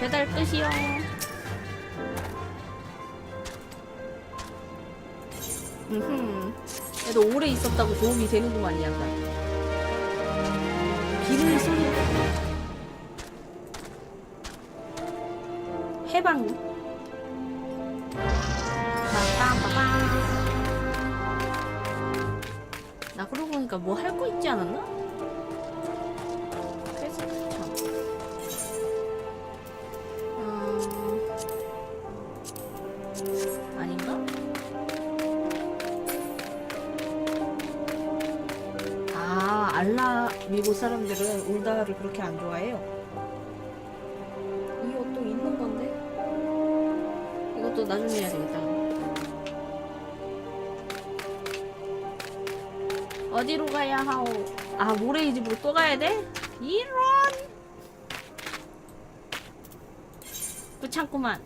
배달 끝이요. 음흠. 그래도 오래 있었다고 도움이 되는구만, 약간. 비를 쏘는 해방. 나중에 해야 되겠다. 어디로 가야 하오? 아, 모래이 집으로 또 가야 돼? 이런! 귀찮구만.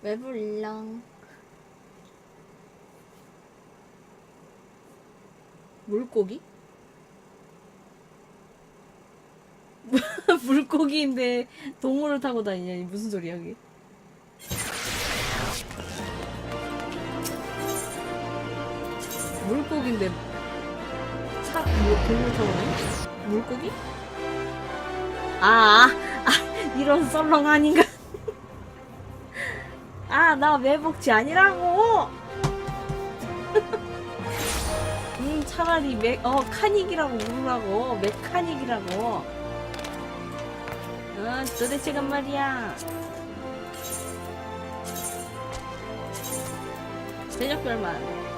왜 불러? 물고기? 물고기인데 동물을 타고 다니냐? 이 무슨 소리야 이게? 물고기인데 차, 뭐, 동물 타고 다니? 물고기? 아, 아, 아 이런 썰렁 아닌가? 아, 나 매복지 아니라고! 음, 차라리 메, 어, 카닉이라고 부르라고. 메카닉이라고. 어, 도대체가 말이야. 대적별만.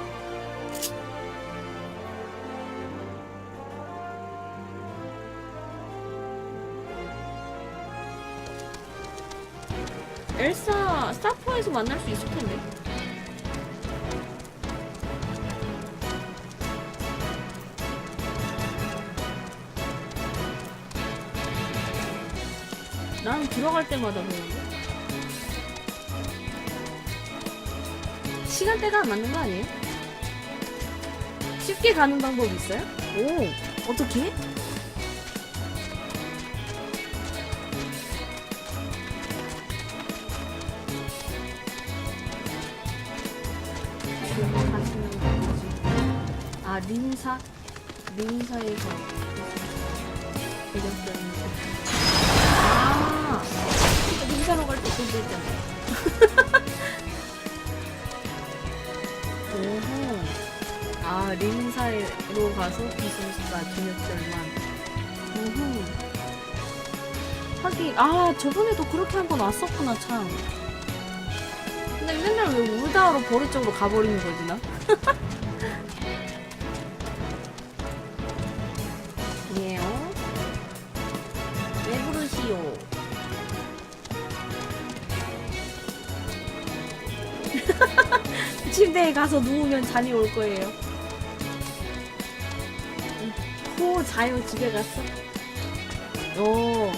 엘사 스타포에서 만날 수 있을 텐데. 들어갈 때마다 보는데. 시간대가 안 맞는 거 아니에요? 쉽게 가는 방법이 있어요? 오, 어떻게? 아 림사 림사에서 대 전병 아 림사로 갈때 그거 있잖아. 오호. 아 림사로 가서 기술사 진역절만. 오호. 하긴 아 저번에도 그렇게 한 번 왔었구나 참. 근데 맨날 왜 울다하러 버리 쪽으로 가버리는 거지 나? 침대에 가서 누우면 잠이 올 거예요. 코 자요 집에 갔어? 오.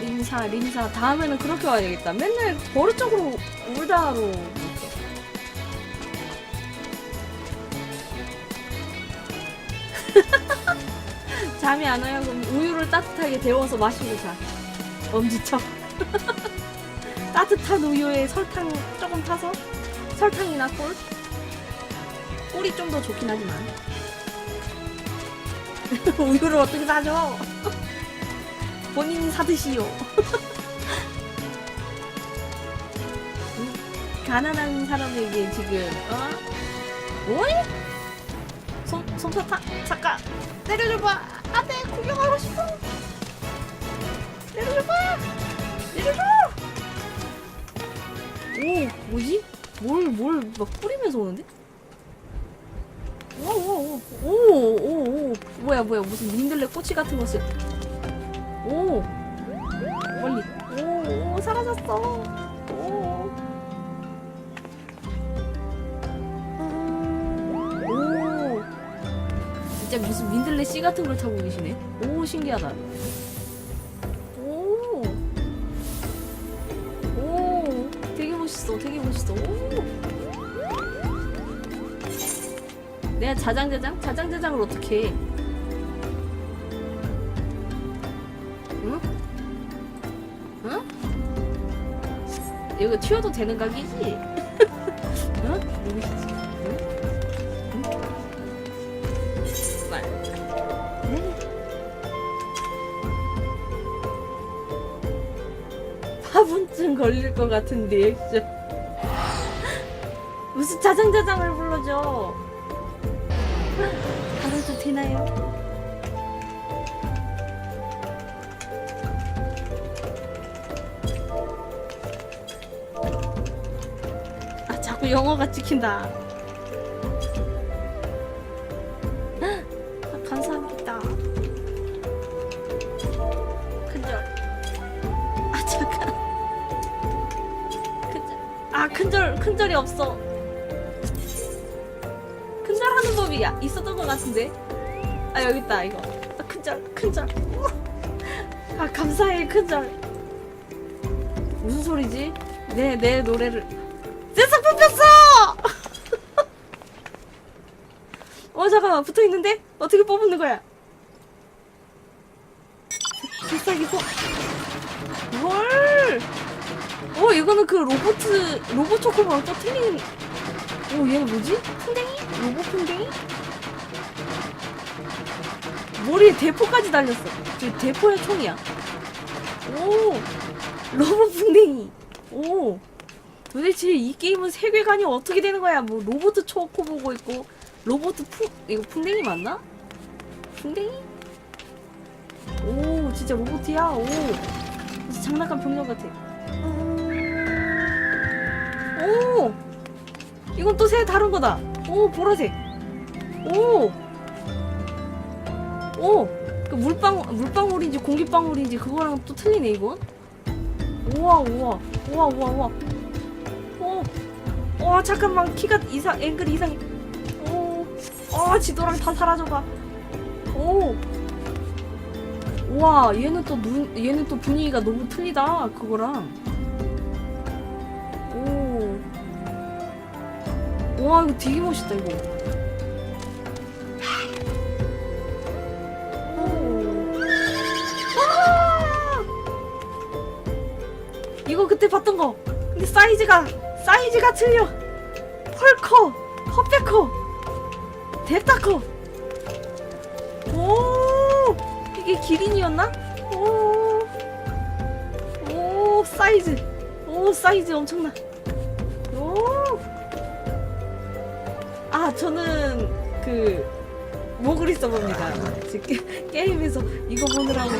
림사 림사 다음에는 그렇게 와야겠다. 맨날 버릇 쪽으로 울다로. 잠이 안 와요? 그럼 우유를 따뜻하게 데워서 마시고 자. 엄지척. 따뜻한 우유에 설탕 조금 타서 설탕이나 꿀. 꿀이 좀 더 좋긴 하지만. 우유를 어떻게 사줘? 본인이 사드시오. 음, 가난한 사람에게 지금 어? 뭐이? 손 손사탕 잠깐 내려줘봐. 안돼 구경하고 싶어. 내려줘봐. 내려줘. 오 뭐지? 뭘 뭘 막 뿌리면서 오는데? 오오오오오오 뭐야 뭐야 무슨 민들레 꼬치 같은 거 쓰. 오 멀리 오오 사라졌어. 오. 오 진짜 무슨 민들레 씨 같은 걸 타고 계시네. 오 신기하다. 내가 자장자장? 자장자장을 어떻게 해? 응? 응? 이거 튀어도 되는 각이지? 응? 응? 응? 말. 네. 화분증 걸릴 것 같은 리액션. 무슨 자장자장을 불러줘. 되나요? 아, 자꾸 영어가 찍힌다. 아, 감사합니다. 큰절. 아, 잠깐. 큰절. 아, 큰절, 큰절이 없어. 큰절 하는 법이 야- 있었던 것 같은데. 아, 여기 있다, 이거. 아, 큰절, 큰절. 아, 감사해, 큰절. 무슨 소리지? 내, 내 노래를. 세상 뽑혔어! 어, 잠깐만, 붙어 있는데? 어떻게 뽑는 거야? 새싹이고. 헐! 어, 이거는 그 로보트, 로봇 초코바랑 또 틀린. 오, 얘는 뭐지? 풍뎅이? 로봇 풍뎅이? 머리에 대포까지 달렸어. 저 대포야, 총이야. 오! 로봇 풍뎅이. 오! 도대체 이 게임은 세계관이 어떻게 되는 거야? 뭐 로봇 초코 보고 있고 로봇 풍 이거 풍뎅이 맞나? 풍뎅이? 오 진짜 로봇이야. 오 진짜 장난감 병력 같아. 오 이건 또 새 다른 거다. 오 보라색. 오. 오. 그 물방 물방울인지 공기방울인지 그거랑 또 틀리네 이건. 우와 우와 우와 우와 우와. 오. 와 잠깐만 키가 이상 앵글 이상해. 오. 아 지도랑 다 사라져가. 오. 와 얘는 또 눈, 얘는 또 분위기가 너무 틀리다 그거랑. 오. 와 이거 되게 멋있다 이거. 이거 그때 봤던 거. 근데 사이즈가 사이즈가 틀려. 헐 커. 헛배 커. 됐다 커. 오. 이게 기린이었나? 오. 오 사이즈. 오 사이즈 엄청나. 오. 아 저는 그 모그리 서버입니다. 지금 게, 게임에서 이거 보느라고.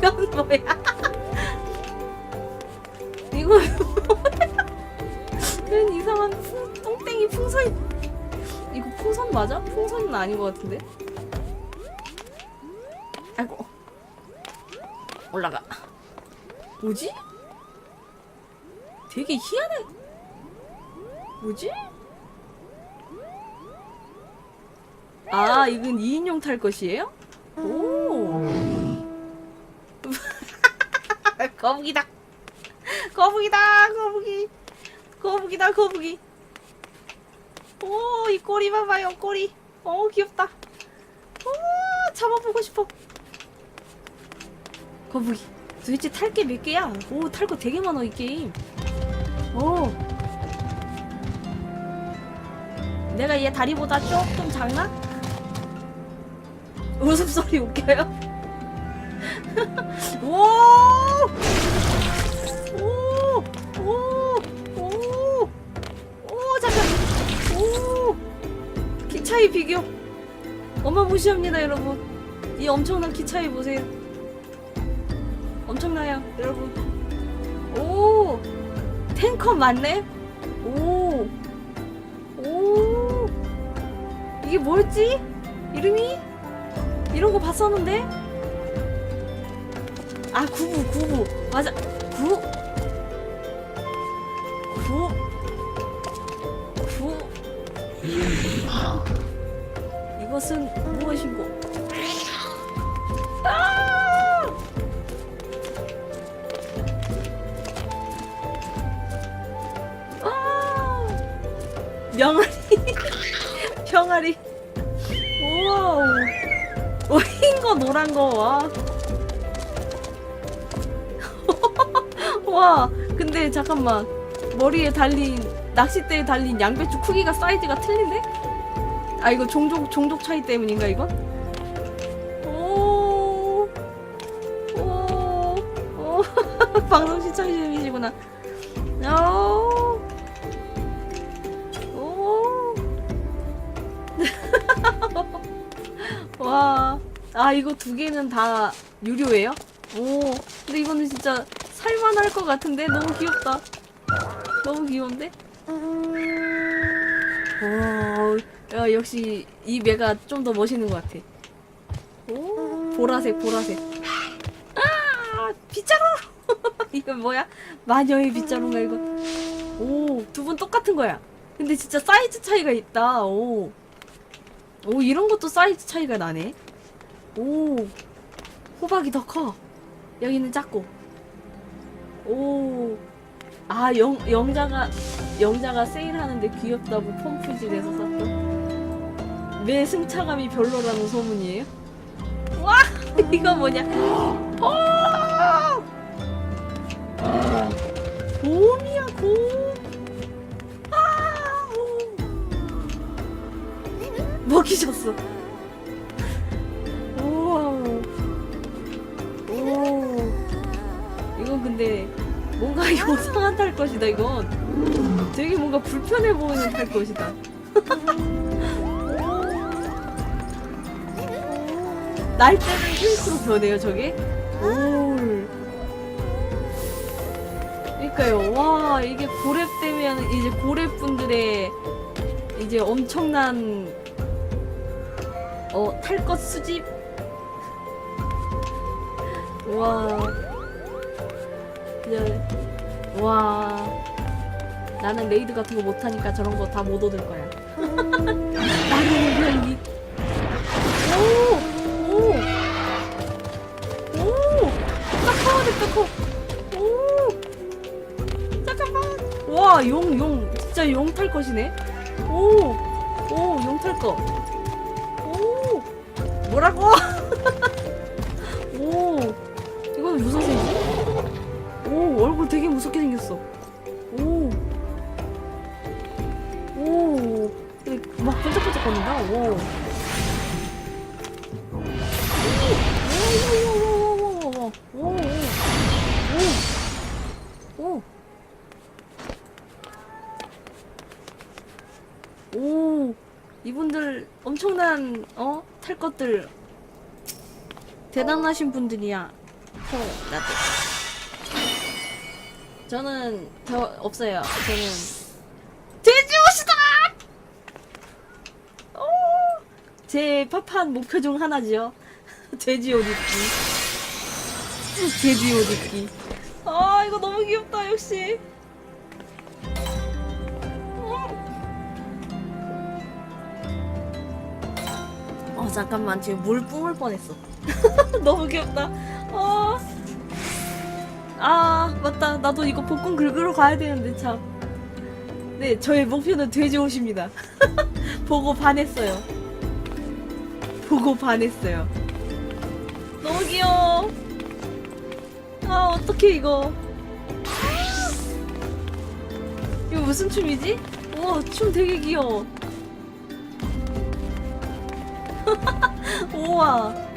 이건 뭐야? 이거 뭐야? 웬 이상한 풍, 똥땡이 풍선 이거 풍선 맞아? 풍선은 아닌 것 같은데? 아이고 올라가 뭐지? 되게 희한해 뭐지? 아 이건 2인용 탈 것이에요? 오 거북이다. 거북이다 거북이. 거북이다 거북이. 오 이 꼬리 봐봐요 꼬리. 어 귀엽다. 오 잡아보고 싶어. 거북이 도대체 탈 게 몇 개야? 오 탈 거 되게 많아 이 게임. 오. 내가 얘 다리보다 조금 작나? 웃음소리 웃겨요? 오! 오! 오! 오! 오, 잠깐! 오! 키 차이 비교! 어마무시합니다, 여러분. 이 엄청난 키 차이 보세요. 엄청나요, 여러분. 오! 탱커 맞네? 오! 오! 이게 뭐였지? 이름이? 이런 거 봤었는데? 아 구부 구부 맞아 구 구. 구. 이것은 무엇이고? 아! 아! 명아리 병아리 우와 오흰 거 노란 거와 와 근데 잠깐만 머리에 달린 낚싯대에 달린 양배추 크기가 사이즈가 틀린데? 아 이거 종족 종족 차이 때문인가 오, 오. 방송 시청 중이시구나. 오, 오. 와, 아 이거 두 개는 다 유료예요? 오, 근데 이거는 진짜 살만할 것 같은데 너무 귀엽다. 너무 귀여운데? 와, 야, 역시 이 매가 좀 더 멋있는 것 같아. 오, 보라색, 보라색. 아, 빗자루! 이거 뭐야? 마녀의 빗자루인가, 이거? 오, 두 분 똑같은 거야. 근데 진짜 사이즈 차이가 있다. 오. 오, 이런 것도 사이즈 차이가 나네. 오, 호박이 더 커. 여기는 작고. 오, 아, 영, 영자가, 영자가 세일하는데 귀엽다고 펌프질에서 샀던. 왜 승차감이 별로라는 소문이에요? 와! 이거 뭐냐? 오! 곰이야, 곰! 아! 오. 먹이셨어. 근데 뭔가 요상한 탈 것이다, 이건. 되게 뭔가 불편해 보이는 탈 것이다. 날 때는 케이크로 변해요, 저게? 오. 그러니까요. 와, 이게 고랩 되면 이제 고랩 분들의 이제 엄청난 어, 탈 것 수집. 와. 그냥 와. 나는 레이드 같은 거 못하니까 저런 거 다 못 얻을 거야. 나는 그냥 이 오! 오! 오! 딱 됐다, 커. 오! 잠깐만. 와, 용, 용. 진짜 용 탈 것이네. 오! 오, 용 탈 거. 오! 뭐라고? 되게 무섭게 생겼어. 오! 오! 막 번쩍번쩍 거린다. 오! 오. 오. 이분들 엄청난 어? 탈 것들 대단하신 분들이야. 저 나도. 저는 저 없어요. 저는 돼지옷이다. 오. 제 팝한 목표 중 하나지요. 돼지 옷 입기. 돼지 옷 입기. 아 이거 너무 귀엽다 역시. 어 잠깐만 지금 물 뿜을 뻔했어. 너무 귀엽다. 어. 아 맞다 나도 이거 복권 긁으러 가야 되는데 참. 네 저의 목표는 돼지 옷입니다. 보고 반했어요. 보고 반했어요. 너무 귀여워. 아, 어떡해, 이거. 이거 무슨 춤이지? 우와, 춤 되게 귀여워. 우와.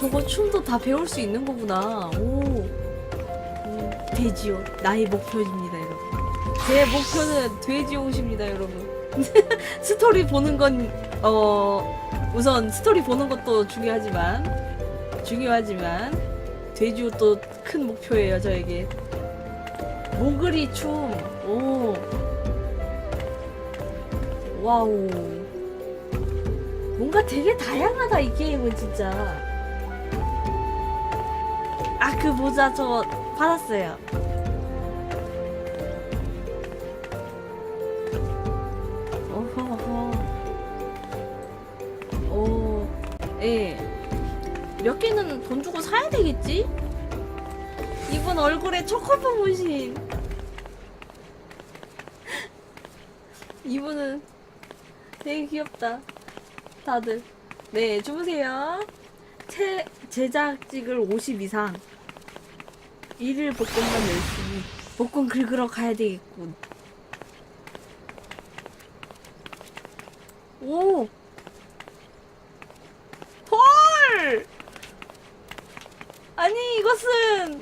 저거 춤도 다 배울 수 있는 거구나. 오. 음, 돼지요. 나의 목표입니다, 여러분. 제 목표는 돼지 옷입니다, 여러분. 스토리 보는 건, 어, 우선 스토리 보는 것도 중요하지만, 중요하지만, 돼지 옷도 큰 목표예요, 저에게. 모그리 춤, 오. 와우. 뭔가 되게 다양하다, 이 게임은 진짜. 아, 그 모자 저 받았어요. 예. 몇 개는 돈 주고 사야 되겠지? 이분 얼굴에 초코파 문신. 이분은 되게 귀엽다. 다들. 네, 주무세요. 체, 제작직을 50 이상. 일일 복권만 열심히. 복권 긁으러 가야 되겠군. 오! 헐! 아니, 이것은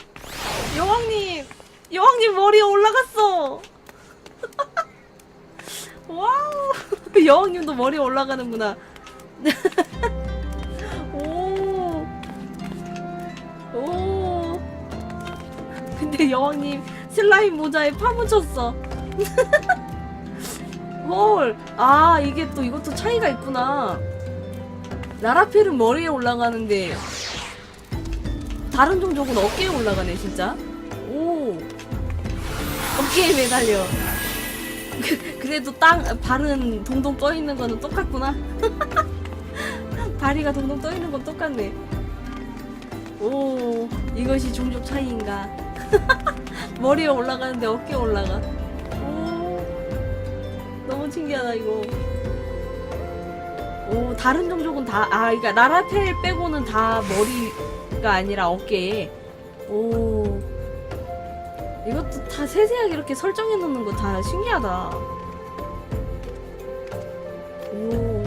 여왕님, 여왕님 머리에 올라갔어! 와우! 여왕님도 머리에 올라가는구나. 여왕님 슬라임 모자에 파묻혔어. 헐! 아, 이게 또 이것도 차이가 있구나. 나라펠은 머리에 올라가는데 다른 종족은 어깨에 올라가네, 진짜. 오! 어깨에 매달려. 그, 그래도 땅, 발은 동동 떠 있는 거는 똑같구나. 다리가 동동 떠 있는 건 똑같네. 오, 이것이 종족 차이인가. 머리에 올라가는데 어깨에 올라가. 오, 너무 신기하다, 이거. 오, 다른 종족은 다, 아, 그니까, 나라텔 빼고는 다 머리가 아니라 어깨에. 오. 이것도 다 세세하게 이렇게 설정해 놓는 거 다 신기하다. 오.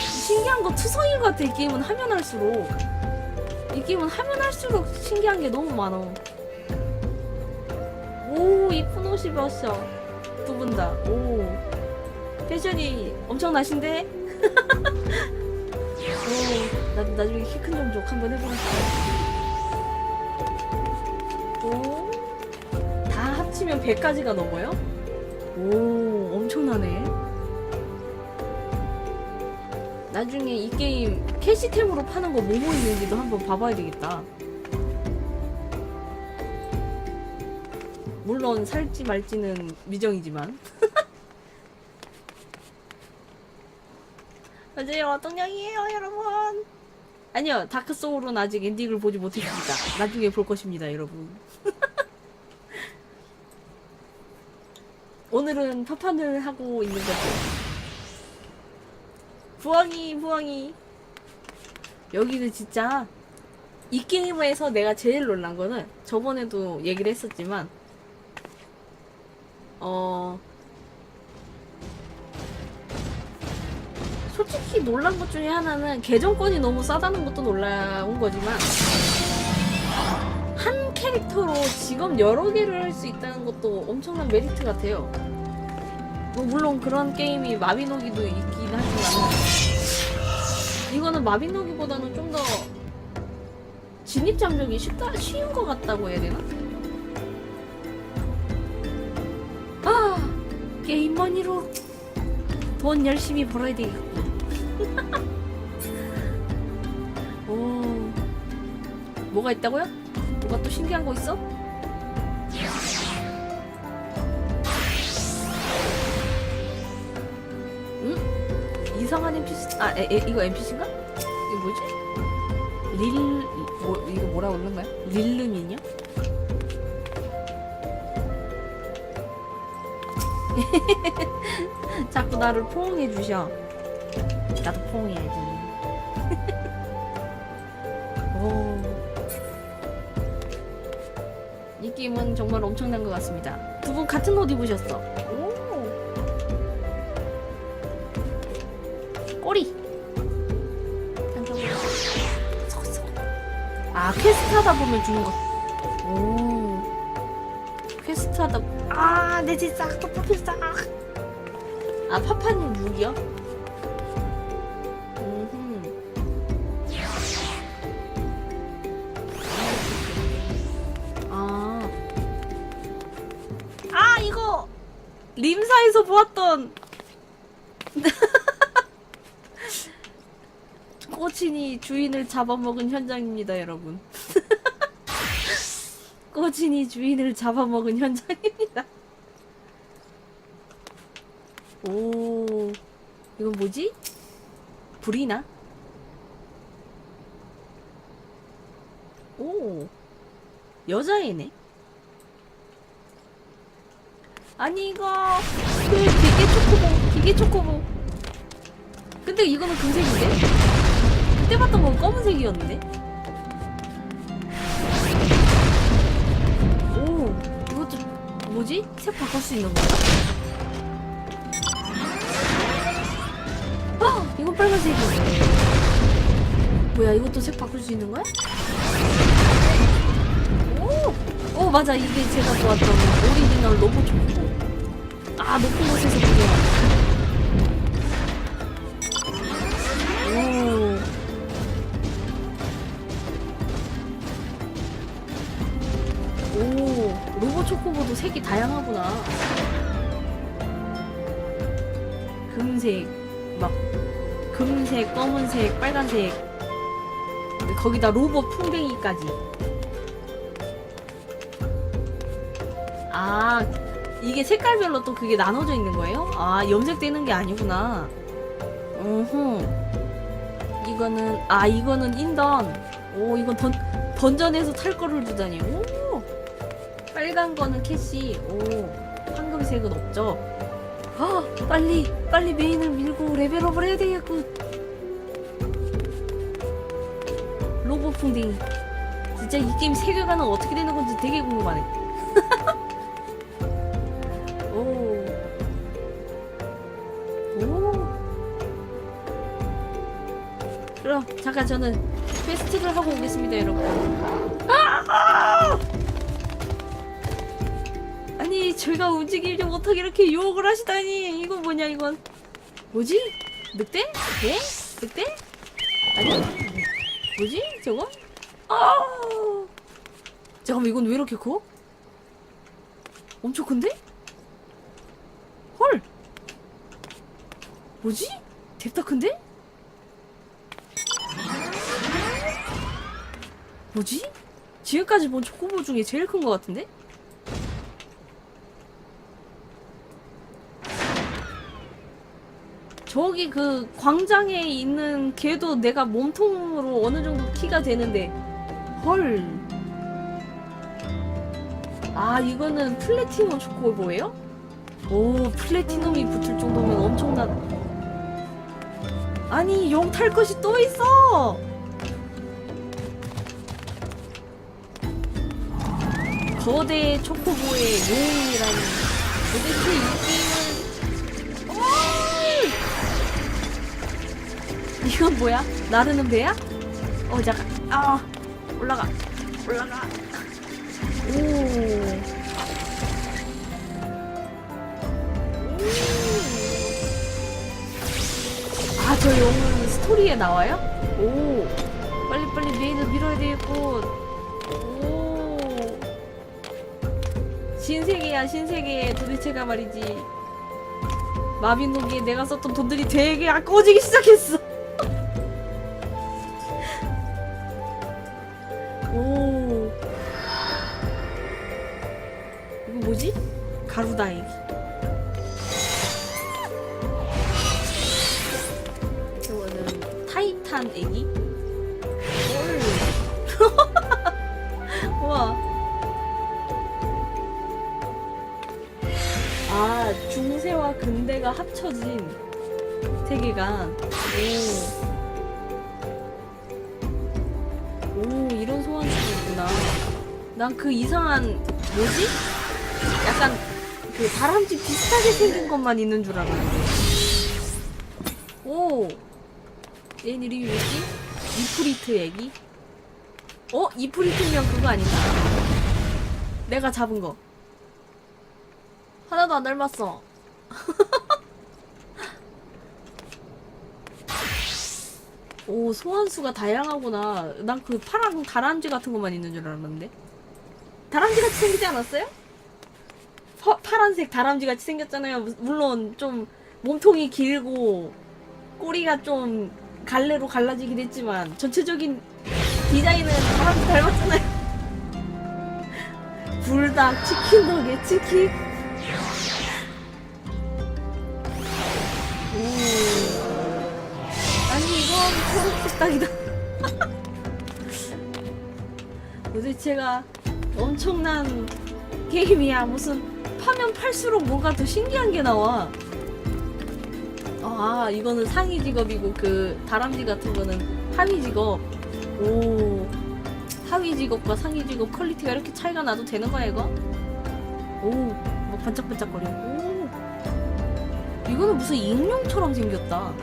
신기한 거 투성인 것 같아, 이 게임은 하면 할수록. 이 게임은 하면 할수록 신기한 게 너무 많아. 오, 이쁜 옷 입었어. 두 분 다. 오. 패션이 엄청나신데? 오, 나도 나중에 키 큰 종족 한번 해보고 싶어. 오. 다 합치면 100까지가 넘어요? 오, 엄청나네. 나중에 이 게임 캐시템으로 파는 거 뭐뭐 있는지도 한번 봐봐야 되겠다. 물론 살지 말지는 미정이지만. 맞아요, 어떤 양이에요, 여러분? 아니요, 다크 소울은 아직 엔딩을 보지 못했습니다. 나중에 볼 것입니다, 여러분. 오늘은 파판을 하고 있는 거죠. 부엉이, 부엉이. 여기는 진짜 이 게임에서 내가 제일 놀란 거는 저번에도 얘기를 했었지만 어 솔직히 놀란 것 중에 하나는 계정권이 너무 싸다는 것도 놀라운 거지만 한 캐릭터로 직업 여러 개를 할 수 있다는 것도 엄청난 메리트 같아요. 뭐 물론 그런 게임이 마비노기도 있긴 하지만 이거는 마비노기보다는 좀 더 진입 장벽이 쉽다 쉬운 것 같다고 해야 되나? 게임 머니로 돈 열심히 벌어야 되겠고. 오 뭐가 있다고요? 뭐가 또 신기한 거 있어? 응? 이상한 NPC 아 에, 에, 이거 NPC인가? 이거 뭐지? 릴 뭐, 이거 뭐라고 그러는 거야? 릴루민이요? 자꾸 나를 포옹해 주셔. 나도 포옹해야지. 오. 이 게임은 정말 엄청난 것 같습니다. 두 분 같은 옷 입으셨어. 오. 꼬리. 아 퀘스트 하다 보면 주는 거. 하다. 아, 내집싹또 뽑혔어. 아, 파파님 무기요? 음흠. 아. 아, 이거! 림사에서 보았던! 꼬친이 주인을 잡아먹은 현장입니다, 여러분. 꼬친이 주인을 잡아먹은 현장입니다. 오, 이건 뭐지? 불이 나? 오 여자애네? 아니 이거 그 기계 초코보 기계 초코보. 근데 이거는 금색인데? 그때 봤던 건 검은색이었는데? 오 이것도 뭐지? 색 바꿀 수 있는 건가 아 이건 빨간색이야 뭐야 이것도 색 바꿀 수 있는 거야? 오! 오 맞아 이게 제가 좋았던 오리지널 로봇 초코 아 높은 곳에서 보여 오 오, 로봇 초코보도 색이 다양하구나. 금색, 막, 금색, 검은색, 빨간색. 거기다 로봇 풍뎅이까지. 아, 이게 색깔별로 또 그게 나눠져 있는 거예요? 아, 염색되는 게 아니구나. 어허. 이거는, 아, 이거는 인던. 오, 이건 던, 던전에서 탈 거를 주다니. 오! 빨간 거는 캐시. 오, 황금색은 없죠. 아, 빨리, 빨리 메인을 밀고 레벨업을 해야 되겠군. 로봇 풍뎅이. 진짜 이 게임 세계관은 어떻게 되는 건지 되게 궁금하네. 오. 오. 그럼 잠깐 저는 퀘스트를 하고 오겠습니다, 여러분. 아! 제가 움직이지 못하게 이렇게 유혹을 하시다니. 이건 뭐냐, 이건. 뭐지? 늑대? 네? 늑대? 아니, 뭐지? 저건? 아! 잠깐만, 이건 왜 이렇게 커? 엄청 큰데? 헐! 뭐지? 뎁다 큰데? 뭐지? 지금까지 본 초코볼 중에 제일 큰 것 같은데? 저기 그 광장에 있는 걔도 내가 몸통으로 어느 정도 키가 되는데 헐. 아 이거는 플래티넘 초코볼이에요? 오 플래티넘이 붙을 정도면 엄청난 아니 용 탈 것이 또 있어 거대 초코보의 용이라는 도대체 이게 이건 뭐야? 나르는 배야? 어 잠깐 아 올라가 올라가 오 아, 저 용은 스토리에 나와요? 오. 빨리빨리 메인을 밀어야 되겠고. 오. 신세계야, 신세계. 도대체가 말이지. 마비노기에 내가 썼던 돈들이 되게 아까워지기 시작했어. 것만 있는 줄 알았는데. 오! 얘 이름이 뭐지? 이프리트 애기? 어? 이프리트면 그거 아닌가? 내가 잡은 거. 하나도 안 닮았어. 오, 소환수가 다양하구나. 난 그 파란 다람쥐 같은 것만 있는 줄 알았는데. 다람쥐 같이 생기지 않았어요? 파, 파란색 다람쥐 같이 생겼잖아요. 무- 물론 좀 몸통이 길고 꼬리가 좀 갈래로 갈라지긴 했지만 전체적인 디자인은 다람쥐 닮았잖아요. 불닭, 치킨 너겟, 치킨. 오. 아니 이건 초록색 닭이다. 도대체가 엄청난 게임이야. 무슨 파면 팔수록 뭔가 더 신기한 게 나와. 아, 이거는 상위 직업이고 그 다람쥐 같은 거는 하위 직업. 오. 하위 직업과 상위 직업 퀄리티가 이렇게 차이가 나도 되는 거야, 이거? 오. 뭐 반짝반짝거려. 오. 이거는 무슨 익룡처럼 생겼다.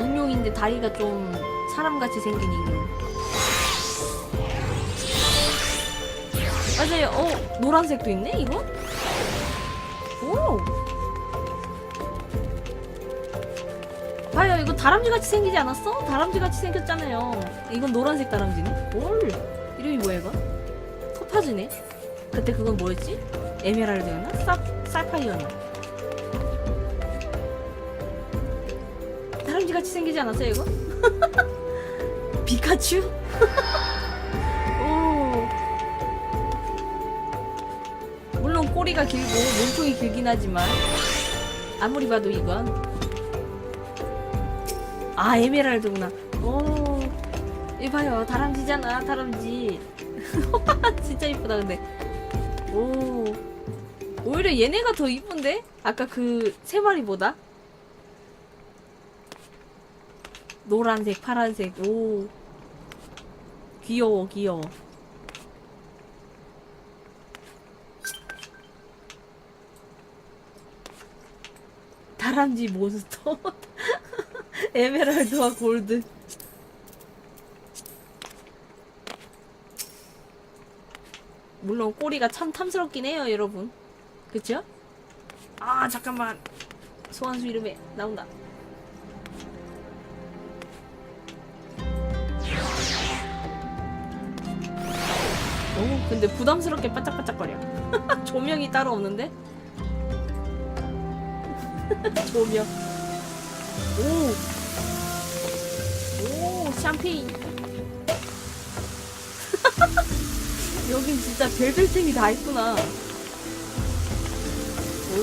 익룡인데 다리가 좀 사람같이 생긴 익룡. 맞아요. 어, 노란색도 있네, 이거? 오. 봐요, 이거 다람쥐 같이 생기지 않았어? 다람쥐 같이 생겼잖아요. 이건 노란색 다람쥐네. 뭘? 이름이 뭐야, 이거? 토파즈네. 그때 그건 뭐였지? 에메랄드였나? 사, 사파이어나. 다람쥐 같이 생기지 않았어요, 이거? 피카츄? 꼬리가 길고 몸통이 길긴 하지만 아무리 봐도 이건. 아 에메랄드구나. 오 이봐요. 다람쥐잖아 다람쥐. 진짜 이쁘다 근데. 오 오히려 얘네가 더 이쁜데? 아까 그 세 마리보다? 노란색 파란색. 오 귀여워 귀여워 다람쥐 몬스터. 에메랄드와 골드. 물론 꼬리가 참 탐스럽긴 해요 여러분. 그쵸? 아 잠깐만. 소환수 이름에 나온다. 오 근데 부담스럽게 반짝반짝거려. 조명이 따로 없는데? 조명 오! 오, 샴페인. 여긴 진짜 별별템이 다 있구나. 오.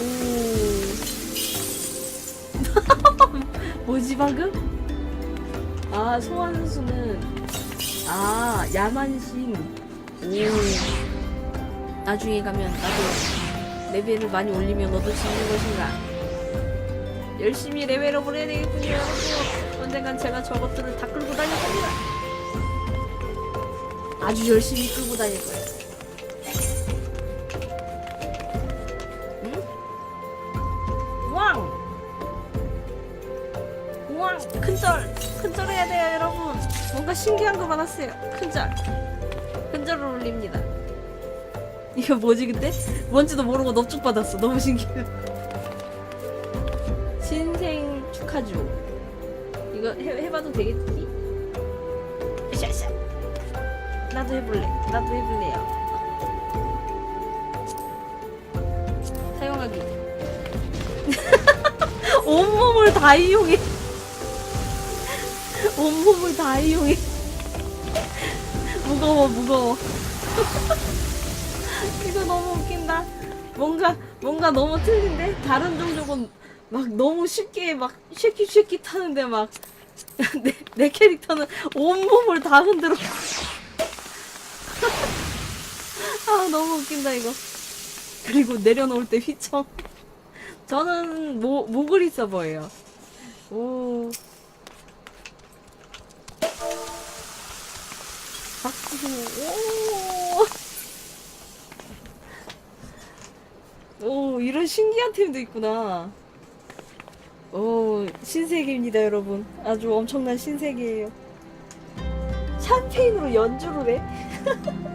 뭐지, 방금? 아, 소환수는, 아, 야만신. 오. 나중에 가면 나도 레벨을 많이 올리면 너도 지는 것인가? 열심히 레벨업을 해야 되겠군요. 여러분. 언젠간 제가 저것들을 다 끌고 다닐 겁니다. 아주 열심히 끌고 다닐 거예요. 응? 우왕! 우왕! 큰절! 큰절 해야 돼요, 여러분. 뭔가 신기한 거 받았어요. 큰절. 큰절을 올립니다. 이거 뭐지, 근데? 뭔지도 모르고 넙죽 받았어. 너무 신기해. 축하주. 이거 해, 해봐도 되겠지? 샤샤. 나도 해볼래. 나도 해볼래요. 사용하기. 온몸을 다 이용해. 온몸을 다 이용해. 무거워, 무거워. 이거 너무 웃긴다. 뭔가, 뭔가 너무 틀린데? 다른 종족은 막 너무 쉽게 막 쉐키 쉐키 타는데 막 내, 내 캐릭터는 온몸을 다 흔들어. 아 너무 웃긴다 이거. 그리고 내려놓을 때 휘청. 저는 모, 모글이 서버예요. 오. 박수. 오. 오, 이런 신기한 템도 있구나. 오, 신세계입니다, 여러분. 아주 엄청난 신세계예요. 샴페인으로 연주를 해?